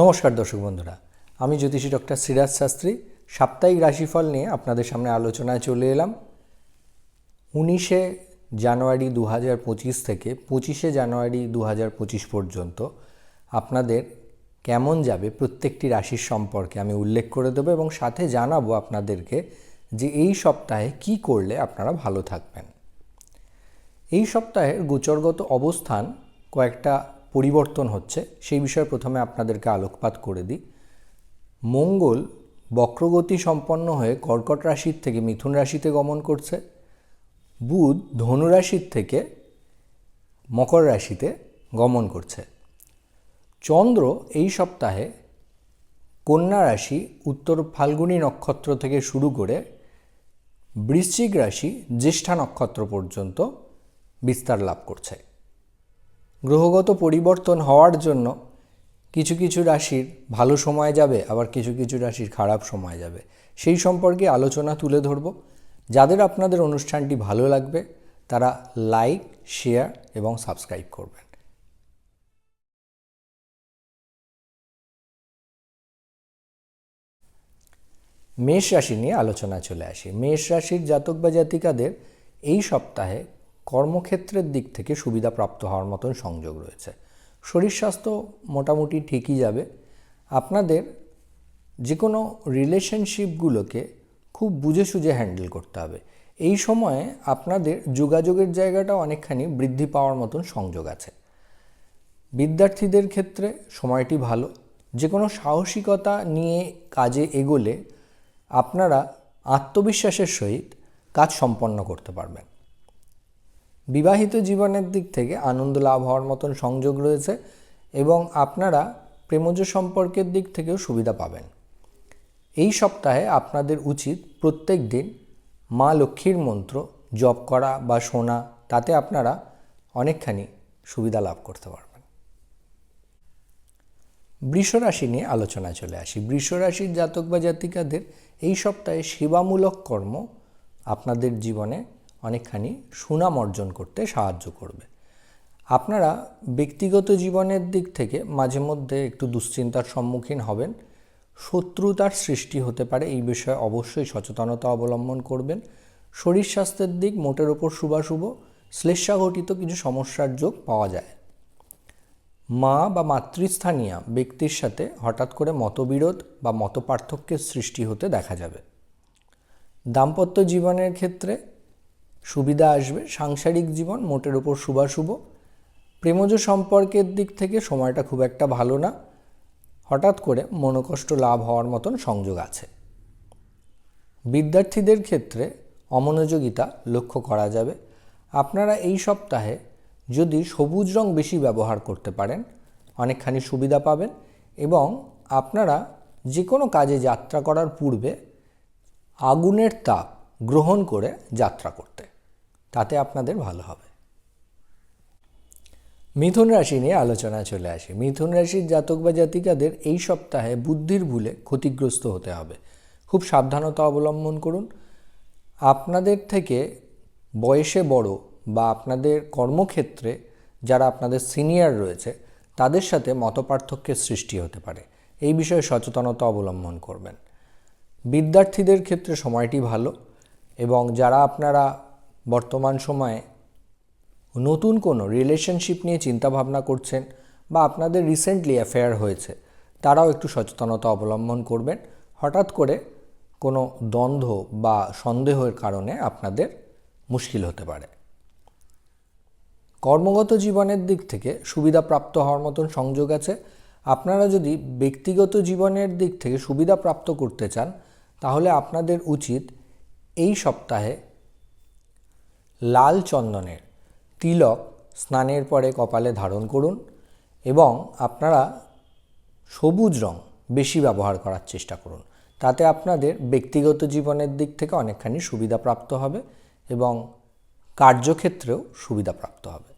নমস্কার দর্শক বন্ধুরা। আমি জ্যোতিষী ডক্টর সিরাজ শাস্ত্রী। সাপ্তাহিক রাশিফল নিয়ে আপনাদের সামনে আলোচনায় চলে এলাম। উনিশে জানুয়ারি দু হাজার পঁচিশ থেকে পঁচিশে জানুয়ারি দু হাজার পঁচিশ পর্যন্ত আপনাদের কেমন যাবে প্রত্যেকটি রাশির সম্পর্কে আমি উল্লেখ করে দেবো এবং সাথে জানাব আপনাদেরকে যে এই সপ্তাহে কি করলে আপনারা ভালো থাকবেন। এই সপ্তাহের গোচরগত অবস্থান কয়েকটা পরিবর্তন হচ্ছে, সেই বিষয়ে প্রথমে আপনাদেরকে আলোকপাত করে দিই। মঙ্গল বক্রগতি সম্পন্ন হয়ে কর্কট রাশির থেকে মিথুন রাশিতে গমন করছে। বুধ ধনুরাশির থেকে মকর রাশিতে গমন করছে। চন্দ্র এই সপ্তাহে কন্যা রাশি, উত্তর ফাল্গুনী নক্ষত্র থেকে শুরু করে বৃশ্চিক রাশি, জ্যেষ্ঠা নক্ষত্র পর্যন্ত বিস্তার লাভ করছে। গ্রহগত পরিবর্তন হওয়ার জন্য কিছু কিছু রাশির ভালো সময় যাবে, আবার কিছু কিছু রাশির খারাপ সময় যাবে। সেই সম্পর্কে আলোচনা তুলে ধরব। যাদের আপনাদের অনুষ্ঠানটি ভালো লাগবে, তারা লাইক, শেয়ার এবং সাবস্ক্রাইব করবেন। মেষ রাশি নিয়ে আলোচনা চলে আসি। মেষ রাশির জাতক বা জাতিকাদের এই সপ্তাহে কর্মক্ষেত্রের দিক থেকে সুবিধা প্রাপ্ত হওয়ার মতন সংযোগ রয়েছে। শরীর স্বাস্থ্য মোটামুটি ঠিকই যাবে। আপনাদের যে কোনো রিলেশনশিপগুলোকে খুব বুঝে সুঝে হ্যান্ডেল করতে হবে। এই সময়ে আপনাদের যোগাযোগের জায়গাটা অনেকখানি বৃদ্ধি পাওয়ার মতন সংযোগ আছে। বিদ্যার্থীদের ক্ষেত্রে সময়টি ভালো। যে কোনো সাহসিকতা নিয়ে কাজে এগোলে আপনারা আত্মবিশ্বাসের সহিত কাজ সম্পন্ন করতে পারবেন। বিবাহিত জীবনের দিক থেকে আনন্দ লাভ হওয়ার মতন সংযোগ রয়েছে এবং আপনারা প্রেমজ সম্পর্কের দিক থেকেও সুবিধা পাবেন। এই সপ্তাহে আপনাদের উচিত প্রত্যেক দিন মা লক্ষ্মীর মন্ত্র জপ করা বা শোনা, তাতে আপনারা অনেকখানি সুবিধা লাভ করতে পারবেন। বৃষ রাশি নিয়ে আলোচনা চলে আসি। বৃষ রাশির জাতক বা জাতিকাদের এই সপ্তাহে সেবামূলক কর্ম আপনাদের জীবনে অনেকখানি সুনাম অর্জন করতে সাহায্য করবে। আপনারা ব্যক্তিগত জীবনের দিক থেকে মাঝে মধ্যে একটু দুশ্চিন্তার সম্মুখীন হবেন। শত্রুতার সৃষ্টি হতে পারে, এই বিষয়ে অবশ্যই সচেতনতা অবলম্বন করবেন। শরীর স্বাস্থ্যের দিক মোটের ওপর শুভাশুভ শ্লেষাঘটিত কিছু সমস্যার যোগ পাওয়া যায়। মা বা মাতৃস্থানীয় ব্যক্তির সাথে হঠাৎ করে মতবিরোধ বা মতপার্থক্যের সৃষ্টি হতে দেখা যাবে। দাম্পত্য জীবনের ক্ষেত্রে সুবিধা আসবে। সাংসারিক জীবন মোটের ওপর শুভাশুভ। প্রেমজ সম্পর্কের দিক থেকে সময়টা খুব একটা ভালো না। হঠাৎ করে মনোকষ্ট লাভ হওয়ার মতন সংযোগ আছে। বিদ্যার্থীদের ক্ষেত্রে অমনোযোগিতা লক্ষ্য করা যাবে। আপনারা এই সপ্তাহে যদি সবুজ রং বেশি ব্যবহার করতে পারেন, অনেকখানি সুবিধা পাবেন এবং আপনারা যে কোনো কাজে যাত্রা করার পূর্বে আগুনের তাপ গ্রহণ করে যাত্রা করতে। তাতে আপনাদের ভালো হবে। মিথুন রাশি নিয়ে আলোচনা চলে আসে। মিথুন রাশির জাতক বা জাতিকাদের এই সপ্তাহে বুদ্ধির ভুলে ক্ষতিগ্রস্ত হতে হবে। খুব সাবধানতা অবলম্বন করুন। আপনাদের থেকে বয়সে বড় বা আপনাদের কর্মক্ষেত্রে যারা আপনাদের সিনিয়র রয়েছে, তাদের সাথে মতপার্থক্যের সৃষ্টি হতে পারে। এই বিষয়ে সচেতনতা অবলম্বন করবেন। বিদ্যার্থীদের ক্ষেত্রে সময়টি ভালো এবং যারা আপনারা বর্তমান সময়ে নতুন কোনো রিলেশনশিপ নিয়ে চিন্তাভাবনা করছেন বা আপনাদের রিসেন্টলি অ্যাফেয়ার হয়েছে, তারাও একটু সচেতনতা অবলম্বন করবেন। হঠাৎ করে কোনো দ্বন্দ্ব বা সন্দেহের কারণে আপনাদের মুশকিল হতে পারে। কর্মগত জীবনের দিক থেকে সুবিধা প্রাপ্ত হওয়ার মতন সংযোগ আছে। আপনারা যদি ব্যক্তিগত জীবনের দিক থেকে সুবিধা প্রাপ্ত করতে চান, তাহলে আপনাদের উচিত এই সপ্তাহে লাল চন্দনের তিলক স্নানের পরে কপালে ধারণ করুন এবং আপনারা সবুজ রং বেশি ব্যবহার করার চেষ্টা করুন। তাতে আপনাদের ব্যক্তিগত জীবনের দিক থেকে অনেকখানি সুবিধা প্রাপ্ত হবে এবং কার্যক্ষেত্রেও সুবিধা প্রাপ্ত হবে।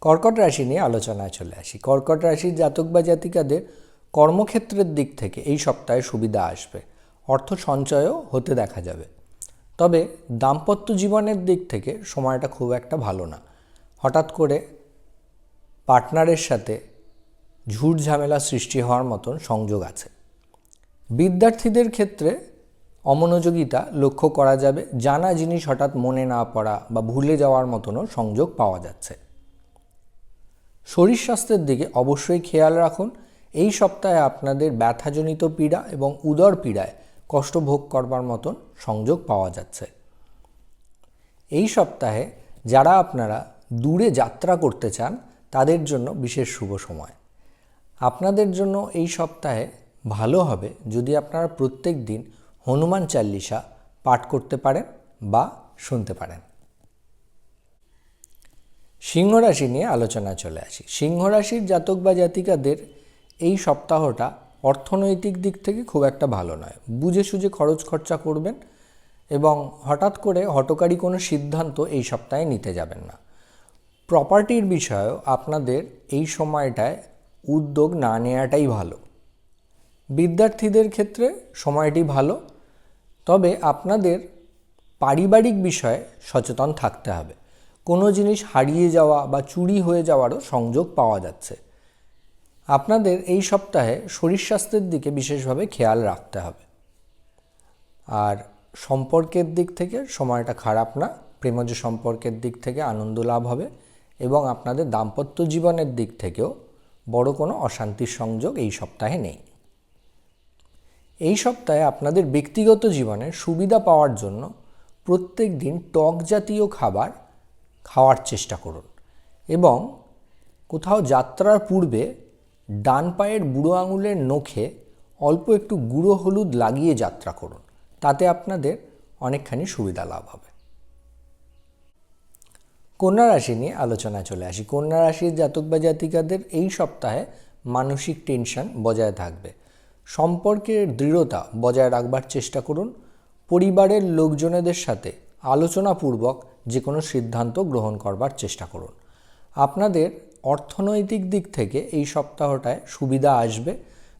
কর্কট রাশি নিয়ে আলোচনায় চলে আসি। কর্কট রাশির জাতক বা জাতিকাদের কর্মক্ষেত্রের দিক থেকে এই সপ্তাহে সুবিধা আসবে। অর্থ সঞ্চয়ও হতে দেখা যাবে। তবে দাম্পত্য জীবনের দিক থেকে সময়টা খুব একটা ভালো না। হঠাৎ করে পার্টনারের সাথে ঝুট ঝামেলা সৃষ্টি হওয়ার মতন সংযোগ আছে। বিদ্যার্থীদের ক্ষেত্রে অমনোযোগিতা লক্ষ্য করা যাবে, জানা জিনিস হঠাৎ মনে না পড়া বা ভুলে যাওয়ার মতনও সংযোগ পাওয়া যাচ্ছে। শরীর স্বাস্থ্যের দিকে অবশ্যই খেয়াল রাখুন। এই সপ্তাহে আপনাদের ব্যথাজনিত পীড়া এবং উদর পীড়ায় কষ্ট ভোগ করবার মতন সংযোগ পাওয়া যাচ্ছে। এই সপ্তাহে যারা আপনারা দূরে যাত্রা করতে চান, তাদের জন্য বিশেষ শুভ সময়। আপনাদের জন্য এই সপ্তাহে ভালো হবে যদি আপনারা প্রত্যেক দিন হনুমান চাল্লিশা পাঠ করতে পারেন বা শুনতে পারেন। সিংহ রাশি নিয়ে আলোচনা চলে আসি। সিংহ রাশির জাতক বা জাতিকাদের এই সপ্তাহটা অর্থনৈতিক দিক থেকে খুব একটা ভালো নয়। বুঝে সুঝে খরচ খরচা করবেন এবং হঠাৎ করে হটকারী কোনো সিদ্ধান্ত এই সপ্তাহে নিতে যাবেন না। প্রপার্টির বিষয়েও আপনাদের এই সময়টায় উদ্যোগ না নেওয়াটাই ভালো। বিদ্যার্থীদের ক্ষেত্রে সময়টি ভালো, তবে আপনাদের পারিবারিক বিষয়ে সচেতন থাকতে হবে। কোনো জিনিস হারিয়ে যাওয়া বা চুরি হয়ে যাওয়ারও সংযোগ পাওয়া যাচ্ছে। আপনাদের এই সপ্তাহে শরীর স্বাস্থ্যের দিকে বিশেষভাবে খেয়াল রাখতে হবে। আর সম্পর্কের দিক থেকে সময়টা খারাপ না, প্রেমজ সম্পর্কের দিক থেকে আনন্দ লাভ হবে এবং আপনাদের দাম্পত্য জীবনের দিক থেকেও বড় কোনো অশান্তির সংযোগ এই সপ্তাহে নেই। এই সপ্তাহে আপনাদের ব্যক্তিগত জীবনে সুবিধা পাওয়ার জন্য প্রত্যেক দিন টক জাতীয় খাবার খাওয়ার চেষ্টা করুন এবং কোথাও যাত্রার পূর্বে ডান পায়ের বুড়ো আঙুলের নখে অল্প একটু গুঁড়ো হলুদ লাগিয়ে যাত্রা করুন। তাতে আপনাদের অনেকখানি সুবিধা লাভ হবে। কন্যা রাশি নিয়ে আলোচনায় চলে আসি। কন্যা রাশির জাতক বা জাতিকাদের এই সপ্তাহে মানসিক টেনশন বজায় থাকবে। সম্পর্কের দৃঢ়তা বজায় রাখবার চেষ্টা করুন। পরিবারের লোকজনেদের সাথে আলোচনাপূর্বক যে কোনো সিদ্ধান্ত গ্রহণ করবার চেষ্টা করুন। আপনাদের অর্থনৈতিক দিক থেকে এই সপ্তাহটায় সুবিধা আসবে।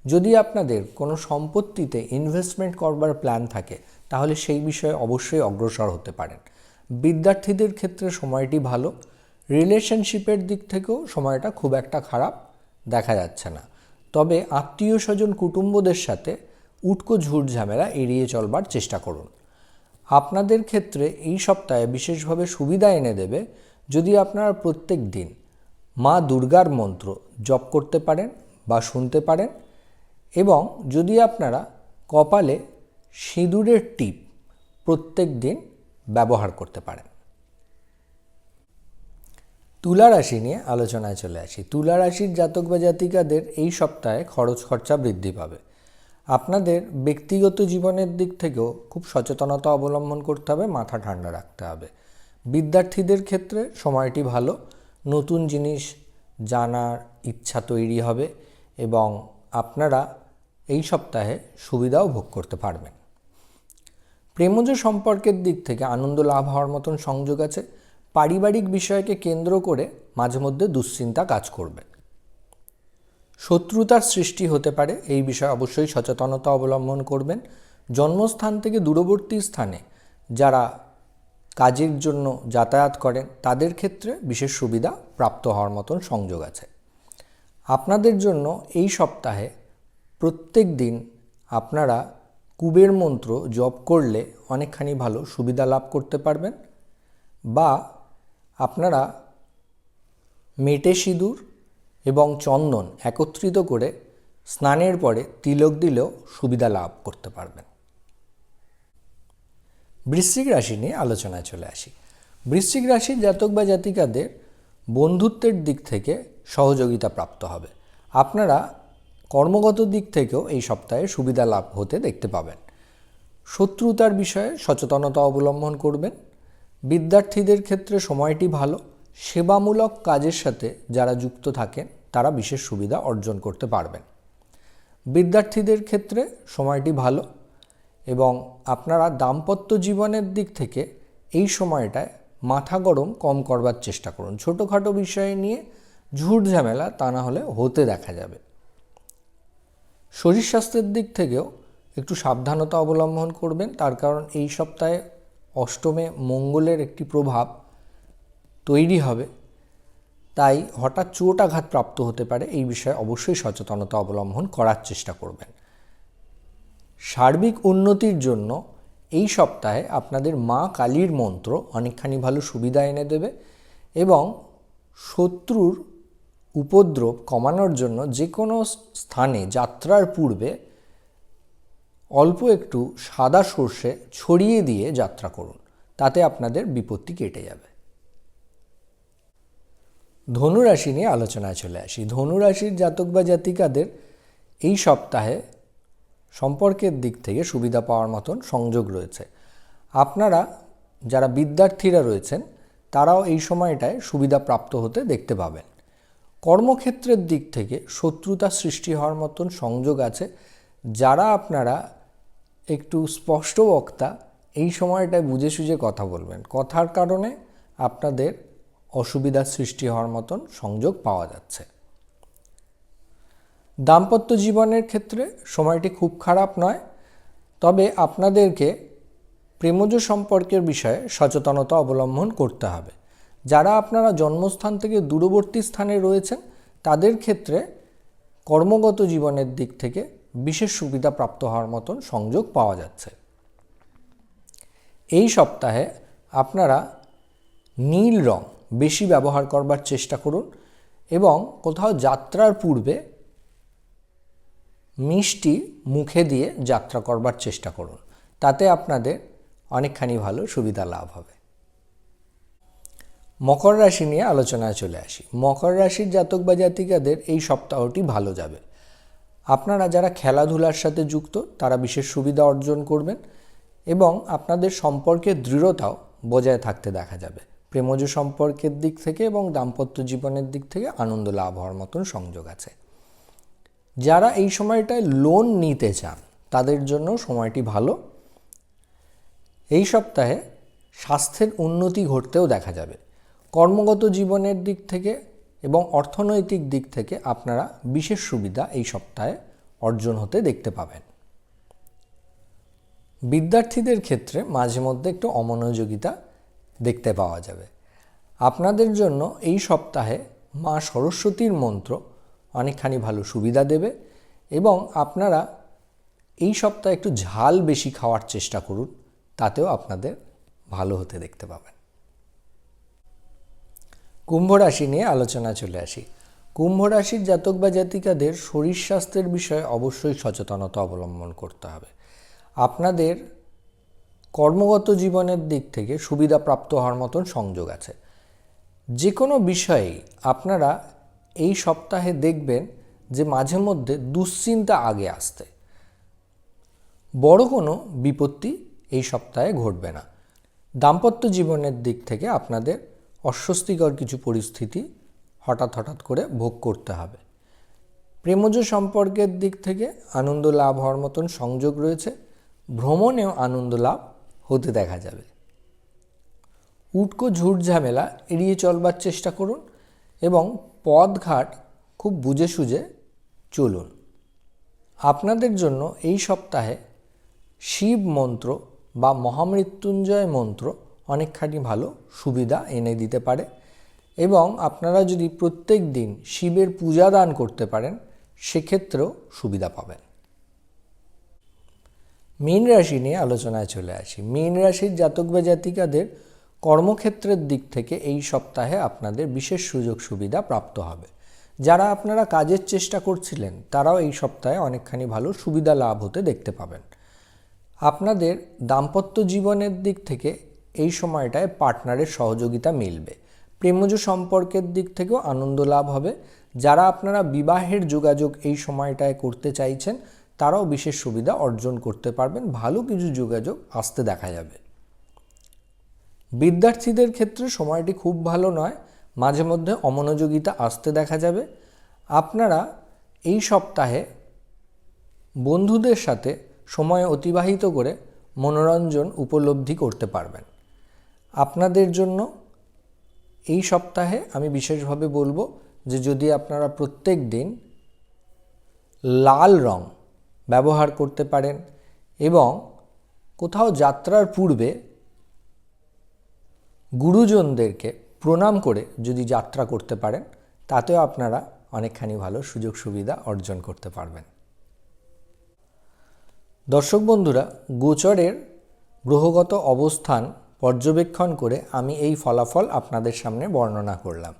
যদি আপনাদের কোনো সম্পত্তিতে ইনভেস্টমেন্ট করবার প্ল্যান থাকে, তাহলে সেই বিষয়ে অবশ্যই অগ্রসর হতে পারেন। বিদ্যার্থীদের ক্ষেত্রে সময়টি ভালো রিলেশনশিপের দিক থেকেও সময়টা খুব একটা খারাপ দেখা যাচ্ছে না। তবে আত্মীয় স্বজন কুটুম্বদের সাথে উটকো ঝুট ঝামেলা এড়িয়ে চলবার চেষ্টা করুন। আপনাদের ক্ষেত্রে এই সপ্তাহে বিশেষভাবে সুবিধা এনে দেবে যদি আপনারা প্রত্যেক দিন মা দুর্গার মন্ত্র জপ করতে পারেন বা শুনতে পারেন এবং যদি আপনারা কপালে সিঁদুরের টিপ প্রত্যেক দিন ব্যবহার করতে পারেন। তুলা রাশি নিয়ে আলোচনায় চলে আসি। তুলা রাশির জাতক বা জাতিকাদের এই সপ্তাহে খরচ খরচা বৃদ্ধি পাবে। আপনাদের ব্যক্তিগত জীবনের দিক থেকেও খুব সচেতনতা অবলম্বন করতে হবে, মাথা ঠান্ডা রাখতে হবে। বিদ্যার্থীদের ক্ষেত্রে সময়টি ভালো নতুন জিনিস জানার ইচ্ছা তৈরি হবে এবং আপনারা এই সপ্তাহে সুবিধাও ভোগ করতে পারবেন। প্রেমজ সম্পর্কের দিক থেকে আনন্দ লাভ হওয়ার মতন সংযোগ আছে। পারিবারিক বিষয়কে কেন্দ্র করে মাঝে মধ্যে দুশ্চিন্তা কাজ করবে। শত্রুতার সৃষ্টি হতে পারে, এই বিষয়ে অবশ্যই সচেতনতা অবলম্বন করবেন। জন্মস্থান থেকে দূরবর্তী স্থানে যারা কাজের জন্য যাতায়াত করেন, তাদের ক্ষেত্রে বিশেষ সুবিধা প্রাপ্ত হওয়ার মতন সংযোগ আছে। আপনাদের জন্য এই সপ্তাহে প্রত্যেক দিন আপনারা কুবের মন্ত্র জপ করলে অনেকখানি ভালো সুবিধা লাভ করতে পারবেন বা আপনারা মেটে সিঁদুর এবং চন্দন একত্রিত করে স্নানের পরে তিলক দিলেও সুবিধা লাভ করতে পারবেন। বৃশ্চিক রাশি নিয়ে আলোচনায় চলে আসি। বৃশ্চিক রাশির জাতক বা জাতিকাদের বন্ধুত্বের দিক থেকে সহযোগিতা প্রাপ্ত হবে। আপনারা কর্মগত দিক থেকেও এই সপ্তাহে সুবিধা লাভ হতে দেখতে পাবেন। শত্রুতার বিষয়ে সচেতনতা অবলম্বন করবেন। বিদ্যার্থীদের ক্ষেত্রে সময়টি ভালো। সেবামূলক কাজের সাথে যারা যুক্ত থাকেন, তারা বিশেষ সুবিধা অর্জন করতে পারবেন। বিদ্যার্থীদের ক্ষেত্রে সময়টি ভালো। এবং আপনারা দাম্পত্য জীবনের দিক থেকে এই সময়টায় মাথা গরম কম করবার চেষ্টা করুন। ছোটোখাটো বিষয় নিয়ে ঝুট ঝামেলা তা না হলে হতে দেখা যাবে। শরীর স্বাস্থ্যের দিক থেকেও একটু সাবধানতা অবলম্বন করবেন। তার কারণ এই সপ্তাহে অষ্টমে মঙ্গলের একটি প্রভাব তৈরি হবে। তাই হঠাৎ চোট আঘাত প্রাপ্ত হতে পারে। এই বিষয়ে অবশ্যই সচেতনতা অবলম্বন করার চেষ্টা করবেন। সার্বিক উন্নতির জন্য এই সপ্তাহে আপনাদের মা কালীর মন্ত্র অনেকখানি ভালো সুবিধা এনে দেবে এবং শত্রুর উপদ্রব কমানোর জন্য যে কোনো স্থানে যাত্রার পূর্বে অল্প একটু সাদা সর্ষে ছড়িয়ে দিয়ে যাত্রা করুন, তাতে আপনাদের বিপত্তি কেটে যাবে। ধনুরাশি নিয়ে আলোচনায় চলে আসি। ধনুরাশির জাতক বা জাতিকাদের এই সপ্তাহে সম্পর্কের দিক থেকে সুবিধা পাওয়ার মতন সংযোগ রয়েছে। আপনারা যারা বিদ্যার্থীরা রয়েছেন, তারাও এই সময়টায় সুবিধা প্রাপ্ত হতে দেখতে পাবেন। কর্মক্ষেত্রের দিক থেকে শত্রুতা সৃষ্টি হওয়ার মতন সংযোগ আছে। যারা আপনারা একটু স্পষ্ট বক্তা, এই সময়টায় বুঝে সুঝে কথা বলবেন। কথার কারণে আপনাদের অসুবিধার সৃষ্টি হওয়ার মতন সংযোগ পাওয়া যাচ্ছে। দাম্পত্য জীবনের ক্ষেত্রে সময়টি খুব খারাপ নয়, তবে আপনাদেরকে প্রেমজ সম্পর্কের বিষয়ে সচেতনতা অবলম্বন করতে হবে। যারা আপনারা জন্মস্থান থেকে দূরবর্তী স্থানে রয়েছেন, তাদের ক্ষেত্রে কর্মগত জীবনের দিক থেকে বিশেষ সুবিধা প্রাপ্ত হওয়ার মতন সংযোগ পাওয়া যাচ্ছে। এই সপ্তাহে আপনারা নীল রং বেশি ব্যবহার করবার চেষ্টা করুন এবং কোথাও যাত্রার পূর্বে মিষ্টি মুখে দিয়ে যাত্রা করবার চেষ্টা করুন। তাতে আপনাদের অনেকখানি ভালো সুবিধা লাভ হবে। মকর রাশি নিয়ে আলোচনায় চলে আসি। মকর রাশির জাতক বা জাতিকাদের এই সপ্তাহটি ভালো যাবে। আপনারা যারা খেলাধুলার সাথে যুক্ত, তারা বিশেষ সুবিধা অর্জন করবেন এবং আপনাদের সম্পর্কের দৃঢ়তাও বজায় থাকতে দেখা যাবে। প্রেমজ সম্পর্কের দিক থেকে এবং দাম্পত্য জীবনের দিক থেকে আনন্দ লাভ হওয়ার মতন সংযোগ আছে। যারা এই সময়টায় লোন নিতে চান, তাদের জন্য সময়টি ভালো। এই সপ্তাহে স্বাস্থ্যের উন্নতি ঘটতেও দেখা যাবে। কর্মগত জীবনের দিক থেকে এবং অর্থনৈতিক দিক থেকে আপনারা বিশেষ সুবিধা এই সপ্তাহে অর্জন হতে দেখতে পাবেন। বিদ্যার্থীদের ক্ষেত্রে মাঝে মধ্যে একটু অমনোযোগিতা দেখতে পাওয়া যাবে। আপনাদের জন্য এই সপ্তাহে মা সরস্বতীর মন্ত্র অনেকখানি ভালো সুবিধা দেবে এবং আপনারা এই সপ্তাহে একটু ঝাল বেশি খাওয়ার চেষ্টা করুন, তাতেও আপনাদের ভালো হতে দেখতে পাবেন। কুম্ভ রাশি নিয়ে আলোচনা চলে আসি। কুম্ভ রাশির জাতক বা জাতিকাদের শরীর স্বাস্থ্যের বিষয়ে অবশ্যই সচেতনতা অবলম্বন করতে হবে। আপনাদের কর্মগত জীবনের দিক থেকে সুবিধা প্রাপ্ত হওয়ার মতন সংযোগ আছে। যে কোনো বিষয়েই আপনারা এই সপ্তাহে দেখবেন যে মাঝে মধ্যে দুশ্চিন্তা আগে আসতে। বড় কোনো বিপত্তি এই সপ্তাহে ঘটবে না। দাম্পত্য জীবনের দিক থেকে আপনাদের অস্বস্তিকর কিছু পরিস্থিতি হঠাৎ হঠাৎ করে ভোগ করতে হবে। প্রেমজ সম্পর্কের দিক থেকে আনন্দ লাভ হওয়ার মতন সংযোগ রয়েছে। ভ্রমণেও আনন্দ লাভ হতে দেখা যাবে। উটকো ঝুট ঝামেলা এড়িয়ে চলবার চেষ্টা করুন এবং পথঘাট খুব বুঝে সুঝে চলুন। আপনাদের জন্য এই সপ্তাহে শিব মন্ত্র বা মহামৃত্যুঞ্জয় মন্ত্র অনেকখানি ভালো সুবিধা এনে দিতে পারে এবং আপনারা যদি প্রত্যেক দিন শিবের পূজা দান করতে পারেন, সেক্ষেত্রেও সুবিধা পাবেন। মীন রাশি নিয়ে আলোচনায় চলে আসি। মীন রাশির জাতক বা জাতিকাদের কর্মক্ষেত্রের দিক থেকে এই সপ্তাহে আপনাদের বিশেষ সুযোগ সুবিধা প্রাপ্ত হবে। যারা আপনারা কাজের চেষ্টা করছিলেন, তারাও এই সপ্তাহে অনেকখানি ভালো সুবিধা লাভ হতে দেখতে পাবেন। আপনাদের দাম্পত্য জীবনের দিক থেকে এই সময়টায় পার্টনারের সহযোগিতা মিলবে। প্রেমজ সম্পর্কের দিক থেকেও আনন্দ লাভ হবে। যারা আপনারা বিবাহের যোগাযোগ এই সময়টায় করতে চাইছেন, তারাও বিশেষ সুবিধা অর্জন করতে পারবেন। ভালো কিছু যোগাযোগ আসতে দেখা যাবে। বিদ্যার্থীদের ক্ষেত্রে সময়টি খুব ভালো নয়। মাঝে মধ্যে অমনোযোগিতা আসতে দেখা যাবে। আপনারা এই সপ্তাহে বন্ধুদের সাথে সময় অতিবাহিত করে মনোরঞ্জন উপলব্ধি করতে পারবেন। আপনাদের জন্য এই সপ্তাহে আমি বিশেষভাবে বলব যে যদি আপনারা প্রত্যেক দিন লাল রং ব্যবহার করতে পারেন এবং কোথাও যাত্রার পূর্বে গুরুজনদেরকে প্রণাম করে যদি যাত্রা করতে পারেন, তাতেও আপনারা অনেকখানি ভালো সুযোগ সুবিধা অর্জন করতে পারবেন। দর্শক বন্ধুরা, গোচরের গ্রহগত অবস্থান পর্যবেক্ষণ করে আমি এই ফলাফল আপনাদের সামনে বর্ণনা করলাম।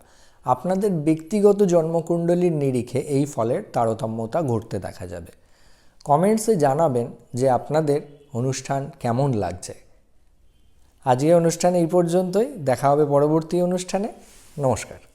আপনাদের ব্যক্তিগত জন্মকুণ্ডলীর নিরিখে এই ফলের তারতম্যতা ঘটতে দেখা যাবে। কমেন্টসে জানাবেন যে আপনাদের অনুষ্ঠান কেমন লাগছে। আজকের অনুষ্ঠান এই পর্যন্তই। দেখা হবে পরবর্তী অনুষ্ঠানে। নমস্কার।